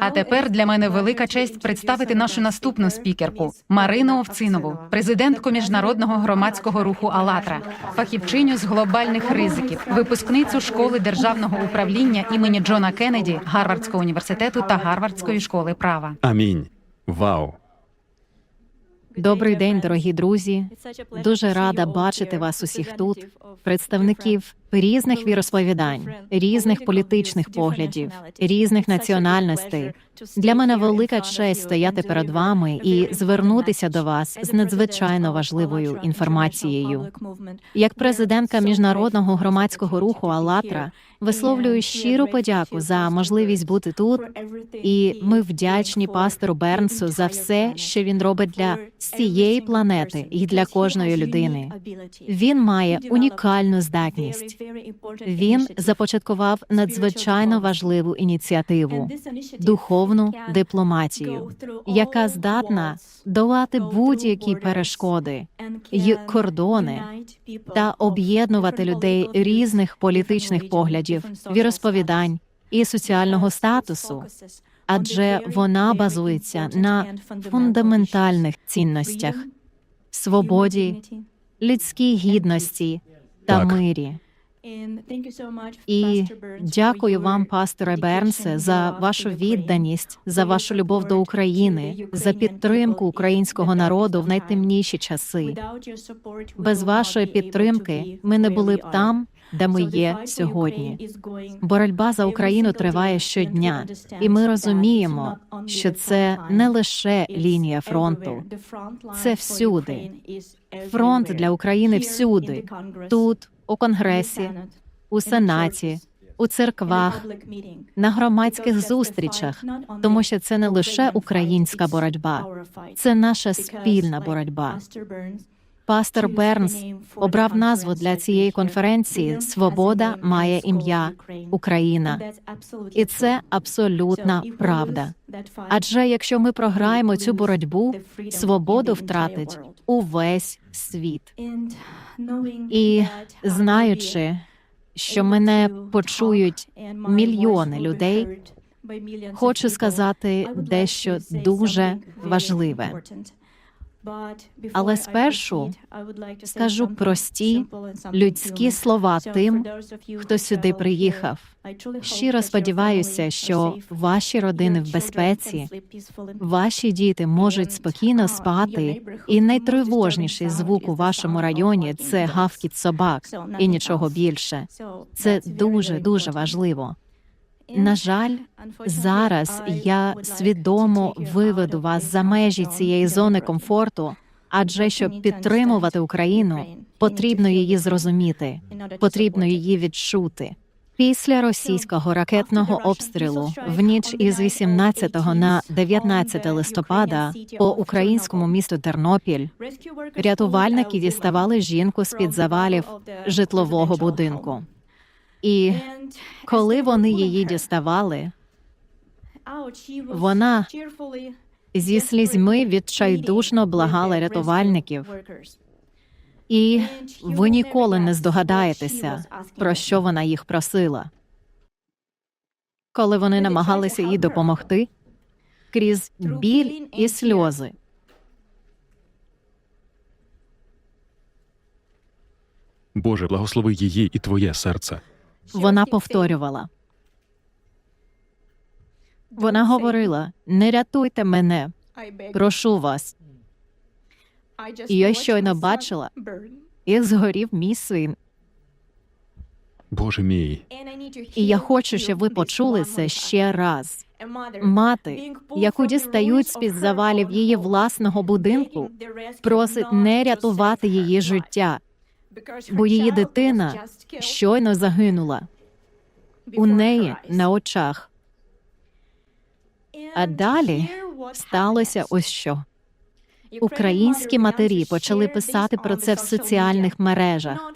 А тепер для мене велика честь представити нашу наступну спікерку Марину Овцинову, президентку міжнародного громадського руху «АЛЛАТРА», фахівчиню з глобальних ризиків, випускницю школи державного управління імені Джона Кеннеді, Гарвардського університету та Гарвардської школи права. Амінь. Вау. Добрий день, дорогі друзі. Дуже рада бачити вас усіх тут, представників різних віросповідань, різних політичних поглядів, різних національностей. Для мене велика честь стояти перед вами і звернутися до вас з надзвичайно важливою інформацією. Як президентка міжнародного громадського руху «АЛЛАТРА» висловлюю щиру подяку за можливість бути тут. І ми вдячні пастору Бернсу за все, що він робить для цієї планети і для кожної людини. Він має унікальну здатність. Він започаткував надзвичайно важливу ініціативу духовну дипломатію, яка здатна долати будь-які перешкоди й кордони та об'єднувати людей різних політичних поглядів, віросповідань і соціального статусу, адже вона базується на фундаментальних цінностях свободі, людській гідності та Так. мирі. І дякую вам, пасторе Бернсе, за вашу відданість, за вашу любов до України, за підтримку українського народу в найтемніші часи. Без вашої підтримки ми не були б там, де ми є сьогодні. Боротьба за Україну триває щодня, і ми розуміємо, що це не лише лінія фронту, це всюди. Фронт для України всюди, тут, у Конгресі, у Сенаті, у церквах, на громадських зустрічах, тому що це не лише українська боротьба, це наша спільна боротьба. Пастор Бернс обрав назву для цієї конференції Свобода має ім'я Україна, і це абсолютна правда. Адже якщо ми програємо цю боротьбу, свободу втратить увесь світ. І знаючи, що мене почують мільйони людей, хочу сказати дещо дуже важливе. Але спершу скажу прості людські слова тим, хто сюди приїхав. Щиро сподіваюся, що ваші родини в безпеці, ваші діти можуть спокійно спати, і найтривожніший звук у вашому районі це гавкіт собак і нічого більше. Це дуже дуже важливо. На жаль, зараз я свідомо виведу вас за межі цієї зони комфорту, адже щоб підтримувати Україну, потрібно її зрозуміти, потрібно її відчути. Після російського ракетного обстрілу в ніч із 18 на 19 листопада по українському місту Тернопіль рятувальники діставали жінку з під завалів житлового будинку. І коли вони її діставали, вона зі слізьми відчайдушно благала рятувальників. І ви ніколи не здогадаєтеся, про що вона їх просила. Коли вони намагалися їй допомогти крізь біль і сльози. Боже, благослови її і твоє серце. Вона повторювала. Вона говорила: не рятуйте мене, прошу вас. І я щойно бачила, як згорів мій син. Боже мій. І я хочу, щоб ви почули це ще раз. Мати, яку дістають з під завалів її власного будинку, просить не рятувати її життя, бо її дитина щойно загинула у неї на очах. А далі сталося ось що. Українські матері почали писати про це в соціальних мережах.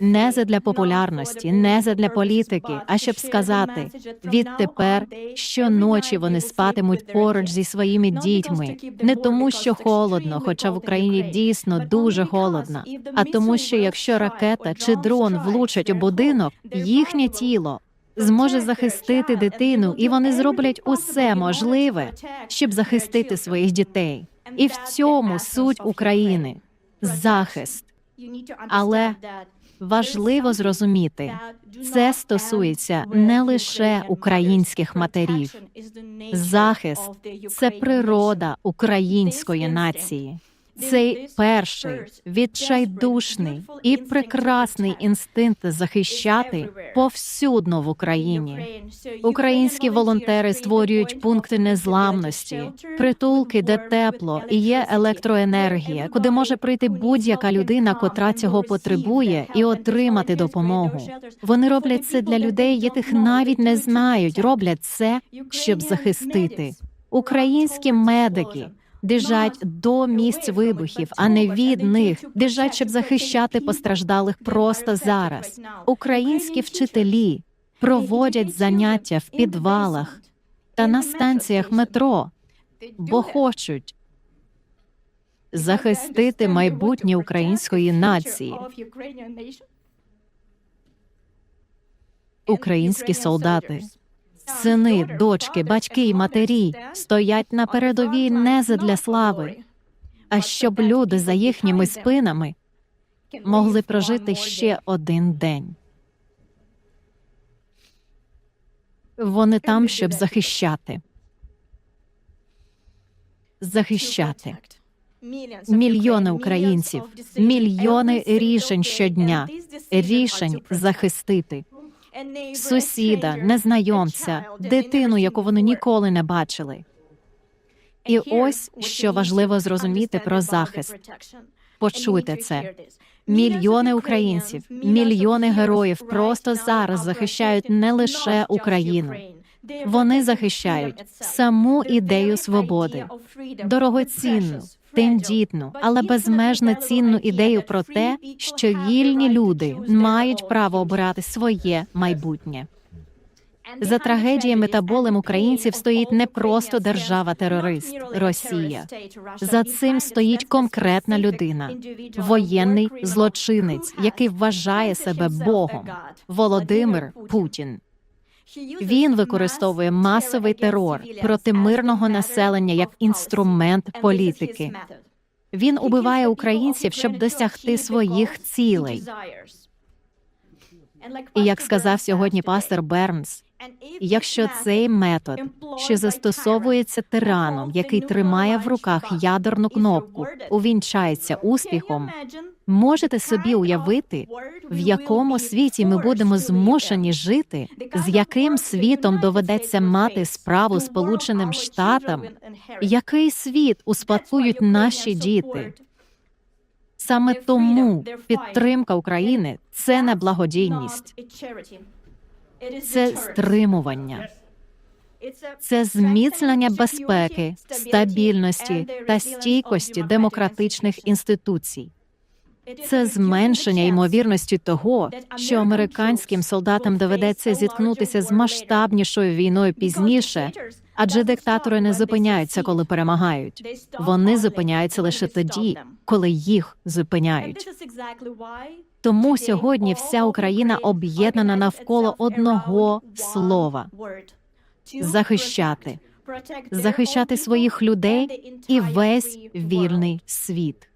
Не задля популярності, не задля політики, а щоб сказати відтепер щоночі вони спатимуть поруч зі своїми дітьми, не тому, що холодно, хоча в Україні дійсно дуже холодно, а тому, що якщо ракета чи дрон влучать у будинок, їхнє тіло зможе захистити дитину, і вони зроблять усе можливе, щоб захистити своїх дітей. І в цьому суть України захист. Але Важливо зрозуміти, це стосується не лише українських матерів. Захист це природа української нації. Цей перший відчайдушний і прекрасний інстинкт захищати повсюдно в Україні. Українські волонтери створюють пункти незламності, притулки, де тепло і є електроенергія, куди може прийти будь-яка людина, котра цього потребує, і отримати допомогу. Вони роблять це для людей, яких навіть не знають. Роблять це, щоб захистити. Українські медики біжать до місць вибухів, а не від них. Біжать, щоб захищати постраждалих просто зараз. Українські вчителі проводять заняття в підвалах та на станціях метро, бо хочуть захистити майбутнє української нації. Українські солдати, сини, дочки, батьки і матері стоять на передовій не задля слави, а щоб люди за їхніми спинами могли прожити ще один день. Вони там, щоб захищати. Захищати. Мільйони українців, мільйони рішень щодня, рішень захистити сусіда, незнайомця, дитину, яку вони ніколи не бачили. І ось що важливо зрозуміти про захист. Почуйте це. Мільйони українців, мільйони героїв просто зараз захищають не лише Україну. Вони захищають саму ідею свободи, дорогоцінну, тендітну, але безмежно цінну ідею про те, що вільні люди мають право обирати своє майбутнє. За трагедіями та болем українців стоїть не просто держава-терорист Росія. За цим стоїть конкретна людина, воєнний злочинець, який вважає себе Богом Володимир Путін. Він використовує масовий терор проти мирного населення як інструмент політики. Він убиває українців, щоб досягти своїх цілей. І як сказав сьогодні пастор Бернс, якщо цей метод, що застосовується тираном, який тримає в руках ядерну кнопку, увінчається успіхом, можете собі уявити, в якому світі ми будемо змушені жити, з яким світом доведеться мати справу Сполученим Штатам, який світ успадкують наші діти. Саме тому підтримка України це не благодійність, це стримування, це зміцнення безпеки, стабільності та стійкості демократичних інституцій. Це зменшення ймовірності того, що американським солдатам доведеться зіткнутися з масштабнішою війною пізніше, адже диктатори не зупиняються, коли перемагають. Вони зупиняються лише тоді, коли їх зупиняють. Тому сьогодні вся Україна об'єднана навколо одного слова захищати, захищати своїх людей і весь вільний світ.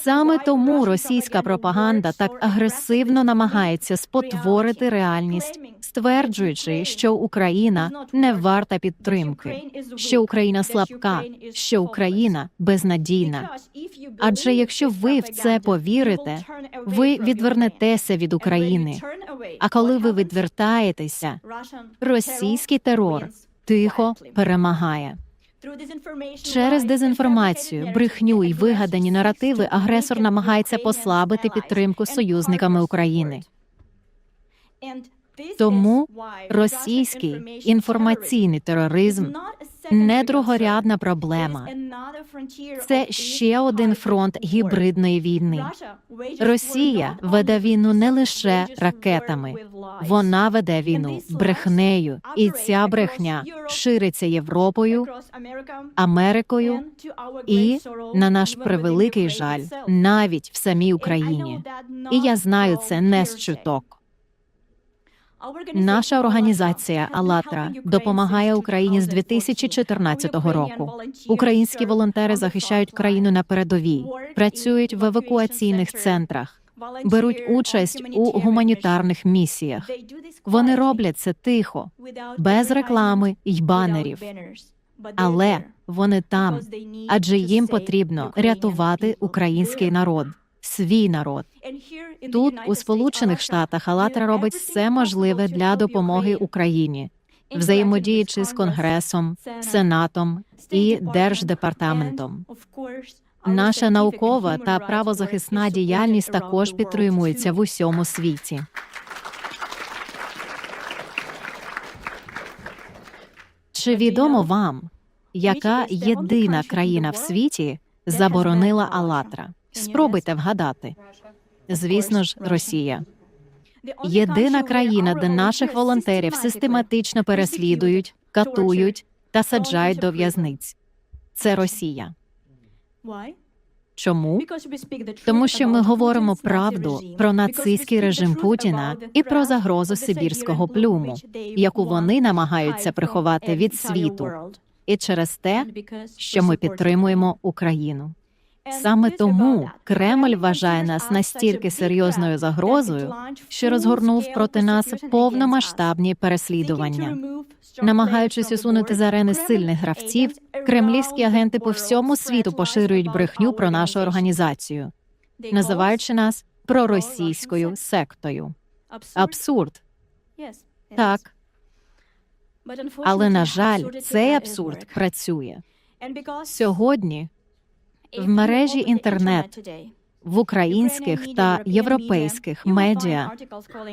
Саме тому російська пропаганда так агресивно намагається спотворити реальність, стверджуючи, що Україна не варта підтримки, що Україна слабка, що Україна безнадійна. Адже якщо ви в це повірите, ви відвернетеся від України. А коли ви відвертаєтеся, російський терор тихо перемагає. Через дезінформацію, брехню і вигадані наративи агресор намагається послабити підтримку союзниками України. Тому російський інформаційний тероризм не другорядна проблема. Це ще один фронт гібридної війни. Росія веде війну не лише ракетами, вона веде війну брехнею, і ця брехня шириться Європою, Америкою і, на наш превеликий жаль, навіть в самій Україні. І я знаю це не з чуток. Наша організація «АЛЛАТРА» допомагає Україні з 2014 року. Українські волонтери захищають країну на передовій, працюють в евакуаційних центрах, беруть участь у гуманітарних місіях. Вони роблять це тихо, без реклами й банерів. Але вони там, адже їм потрібно рятувати український народ, свій народ. Тут, у Сполучених Штатах, «АЛЛАТРА» робить все можливе для допомоги Україні, взаємодіючи з Конгресом, Сенатом і Держдепартаментом. Наша наукова та правозахисна діяльність також підтримується в усьому світі. Чи відомо вам, яка єдина країна в світі заборонила «АЛЛАТРА»? Спробуйте вгадати. Звісно ж, Росія. Єдина країна, де наших волонтерів систематично переслідують, катують та саджають до в'язниць. Це Росія. Чому? Тому що ми говоримо правду про нацистський режим Путіна і про загрозу сибірського плюму, яку вони намагаються приховати від світу, і через те, що ми підтримуємо Україну. Саме тому Кремль вважає нас настільки серйозною загрозою, що розгорнув проти нас повномасштабні переслідування. Намагаючись усунути з арени сильних гравців, кремлівські агенти по всьому світу поширюють брехню про нашу організацію, називаючи нас проросійською сектою. Абсурд, так, але на жаль, цей абсурд працює сьогодні. В мережі інтернет В українських та європейських медіа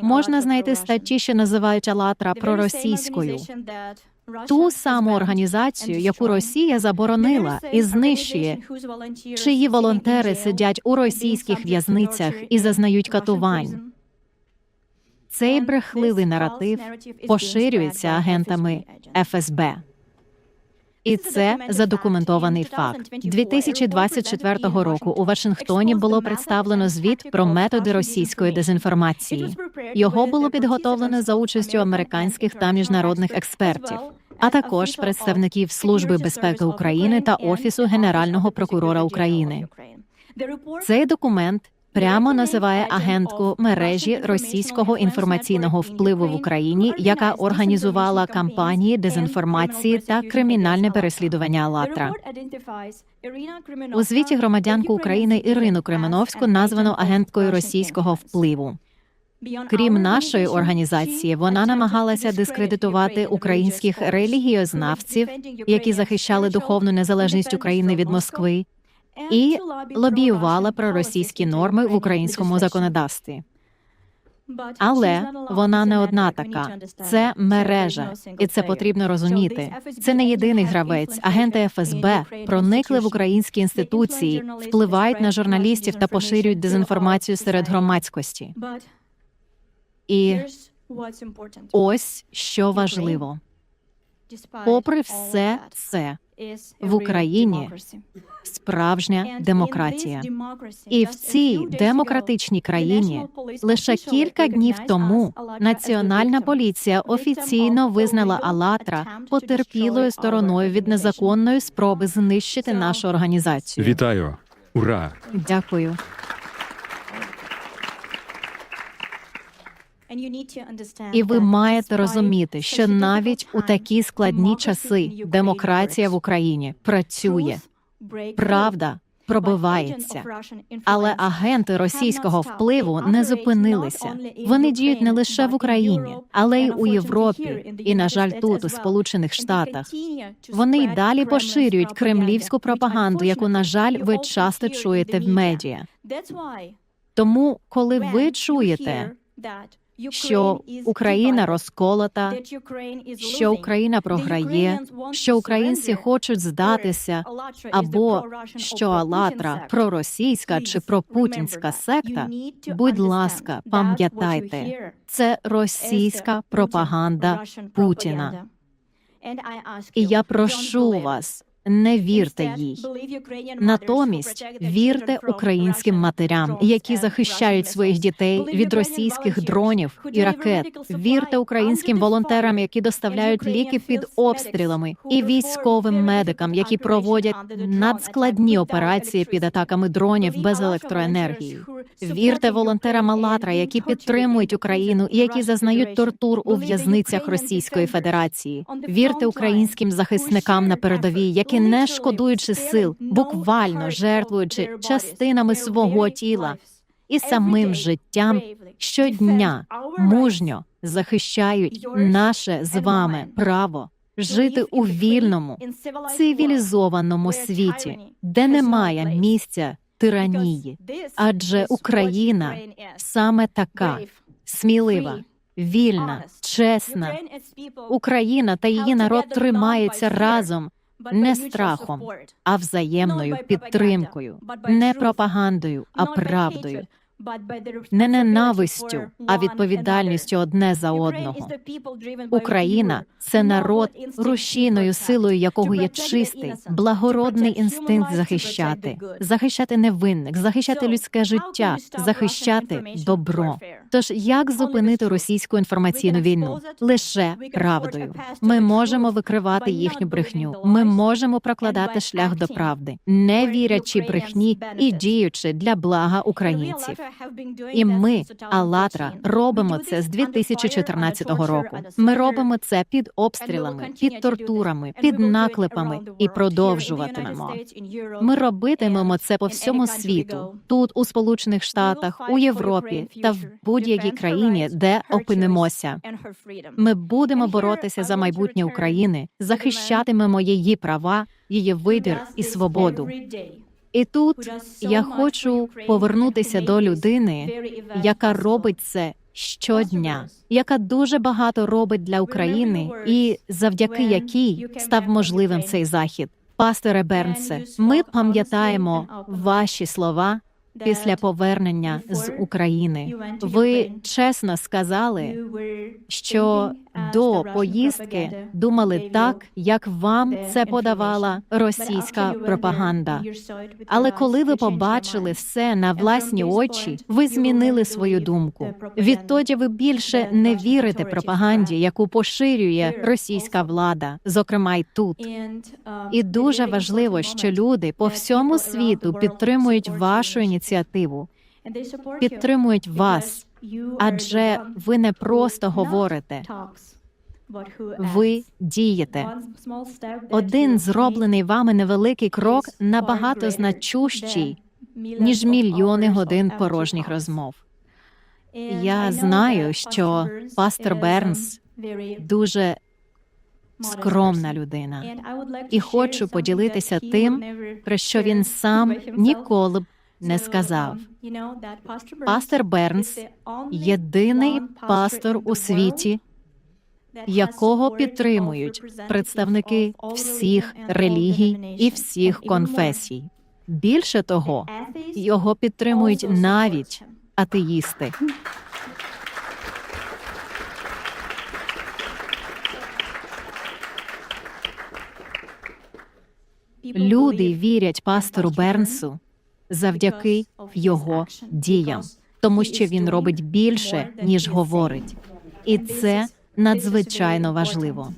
можна знайти статті, що називають «АЛЛАТРА» проросійською. Ту саму організацію, яку Росія заборонила і знищує, чиї волонтери сидять у російських в'язницях і зазнають катувань. Цей брехливий наратив поширюється агентами ФСБ. І це задокументований факт. 2024 року у Вашингтоні було представлено звіт про методи російської дезінформації. Його було підготовлено за участю американських та міжнародних експертів, а також представників Служби безпеки України та Офісу Генерального прокурора України. Цей документ прямо називає агентку мережі російського інформаційного впливу в Україні, яка організувала кампанії дезінформації та кримінальне переслідування «АЛЛАТРА». У звіті громадянку України Ірину Кременовську названо агенткою російського впливу. Крім нашої організації, вона намагалася дискредитувати українських релігієзнавців, які захищали духовну незалежність України від Москви, і лобіювала проросійські норми в українському законодавстві. Але вона не одна така. Це мережа, і це потрібно розуміти. Це не єдиний гравець. Агенти ФСБ проникли в українські інституції, впливають на журналістів та поширюють дезінформацію серед громадськості. І ось що важливо. Попри все це, в Україні справжня демократія. І в цій демократичній країні лише кілька днів тому національна поліція офіційно визнала «АЛЛАТРА» потерпілою стороною від незаконної спроби знищити нашу організацію. Вітаю! Ура! Дякую. І ви маєте розуміти, що навіть у такі складні часи демократія в Україні працює, правда пробивається. Але агенти російського впливу не зупинилися. Вони діють не лише в Україні, але й у Європі, і, на жаль, тут, у Сполучених Штатах. Вони й далі поширюють кремлівську пропаганду, яку, на жаль, ви часто чуєте в медіа. Тому, коли ви чуєте, що Україна розколота, що Україна програє, що українці хочуть здатися, або що «АЛЛАТРА» проросійська чи пропутінська секта, будь ласка, пам'ятайте, це російська пропаганда Путіна. І я прошу вас, не вірте їй. Натомість вірте українським матерям, які захищають своїх дітей від російських дронів і ракет. Вірте українським волонтерам, які доставляють ліки під обстрілами, і військовим медикам, які проводять надскладні операції під атаками дронів без електроенергії. Вірте волонтерам «АЛЛАТРА», які підтримують Україну і які зазнають тортур у в'язницях Російської Федерації. Вірте українським захисникам на передовій, які не шкодуючи сил, буквально жертвуючи частинами свого тіла і самим життям щодня мужньо захищають наше з вами право жити у вільному, цивілізованому світі, де немає місця тиранії. Адже Україна саме така смілива, вільна, чесна. Україна та її народ тримаються разом не страхом, а взаємною підтримкою, не пропагандою, а правдою, не ненавистю, а відповідальністю одне за одного. Україна це народ, рушійною силою якого є чистий, благородний інстинкт захищати, захищати невинних, захищати людське життя, захищати добро. Тож як зупинити російську інформаційну війну? Лише правдою. Ми можемо викривати їхню брехню. Ми можемо прокладати шлях до правди, не вірячи брехні і діючи для блага українців. І ми, «АЛЛАТРА», робимо це з 2014 року. Ми робимо це під обстрілами, під тортурами, під наклепами і продовжуватимемо. Ми робитимемо це по всьому світу, тут, у Сполучених Штатах, у Європі та в будь-якій країні, де опинимося. Ми будемо боротися за майбутнє України, захищатимемо її права, її вибір і свободу. І тут я хочу повернутися до людини, яка робить це щодня, яка дуже багато робить для України, і завдяки якій став можливим цей захід. Пасторе Бернсе, ми пам'ятаємо ваші слова після повернення з України. Ви чесно сказали, що до поїздки думали так, як вам це подавала російська пропаганда. Але коли ви побачили все на власні очі, ви змінили свою думку. Відтоді ви більше не вірите пропаганді, яку поширює російська влада, зокрема й тут. І дуже важливо, що люди по всьому світу підтримують вашу ініціативу, підтримують вас, адже ви не просто говорите, ви дієте. Один зроблений вами невеликий крок набагато значущий, ніж мільйони годин порожніх розмов. Я знаю, що пастор Бернс дуже скромна людина, і хочу поділитися тим, про що він сам ніколи б не сказав. Пастор Бернс єдиний пастор у світі, якого підтримують представники всіх релігій і всіх конфесій. Більше того, його підтримують навіть атеїсти. Люди вірять пастору Бернсу завдяки його діям, тому що він робить більше ніж говорить, і це надзвичайно важливо.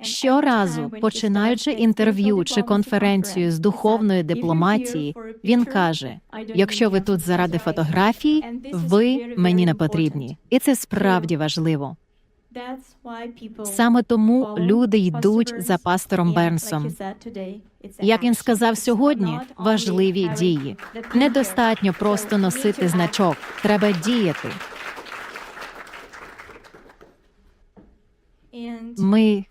Щоразу, починаючи інтерв'ю чи конференцію з духовної дипломатії, він каже: якщо ви тут заради фотографій, ви мені не потрібні, і це справді важливо. Саме тому люди йдуть за пастором Бернсом. Як він сказав сьогодні, важливі дії. Недостатньо просто носити значок, треба діяти. Ми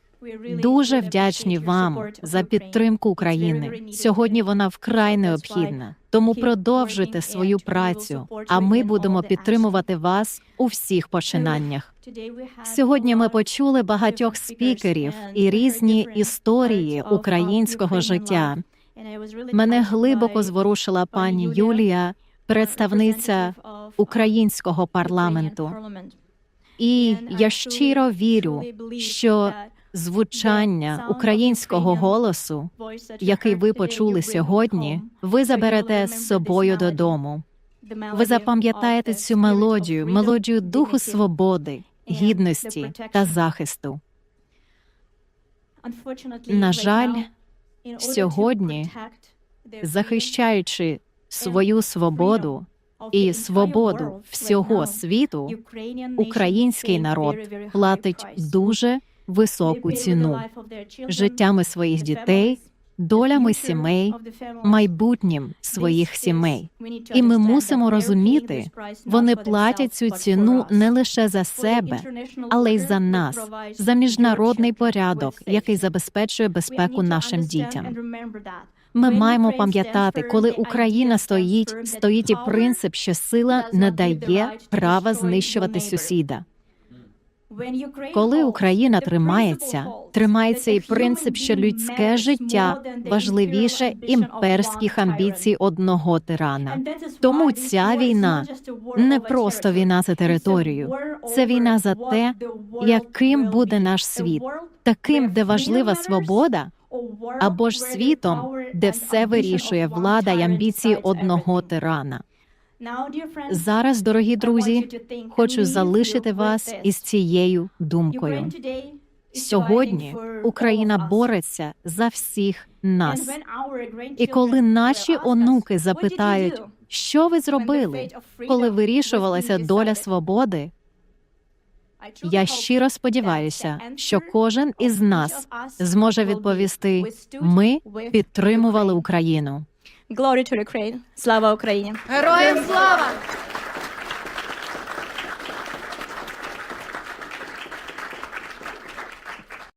дуже вдячні вам за підтримку України. Сьогодні вона вкрай необхідна. Тому продовжуйте свою працю, а ми будемо підтримувати вас у всіх починаннях. Сьогодні ми почули багатьох спікерів і різні історії українського життя. Мене глибоко зворушила пані Юлія, представниця українського парламенту. І я щиро вірю, що звучання українського голосу, який ви почули сьогодні, ви заберете з собою додому. Ви запам'ятаєте цю мелодію, мелодію духу свободи, гідності та захисту. На жаль, сьогодні, Захищаючи свою свободу і свободу всього світу, український народ платить дуже високу ціну життями своїх дітей, долями сімей, майбутнім своїх сімей. І ми мусимо розуміти, вони платять цю ціну не лише за себе, але й за нас, за міжнародний порядок, який забезпечує безпеку нашим дітям. Ми маємо пам'ятати, коли Україна стоїть, стоїть і принцип, що сила не дає права знищувати сусіда. Коли Україна тримається, тримається і принцип, що людське життя важливіше імперських амбіцій одного тирана. Тому ця війна не просто війна за територію, це війна за те, яким буде наш світ, таким, де важлива свобода, або ж світом, де все вирішує влада й амбіції одного тирана. Зараз, дорогі друзі, хочу залишити вас із цією думкою. Сьогодні Україна бореться за всіх нас. І коли наші онуки запитають, що ви зробили, коли вирішувалася доля свободи, я щиро сподіваюся, що кожен із нас зможе відповісти: ми підтримували Україну. Glory to Ukraine. Слава Україні! Героям слава!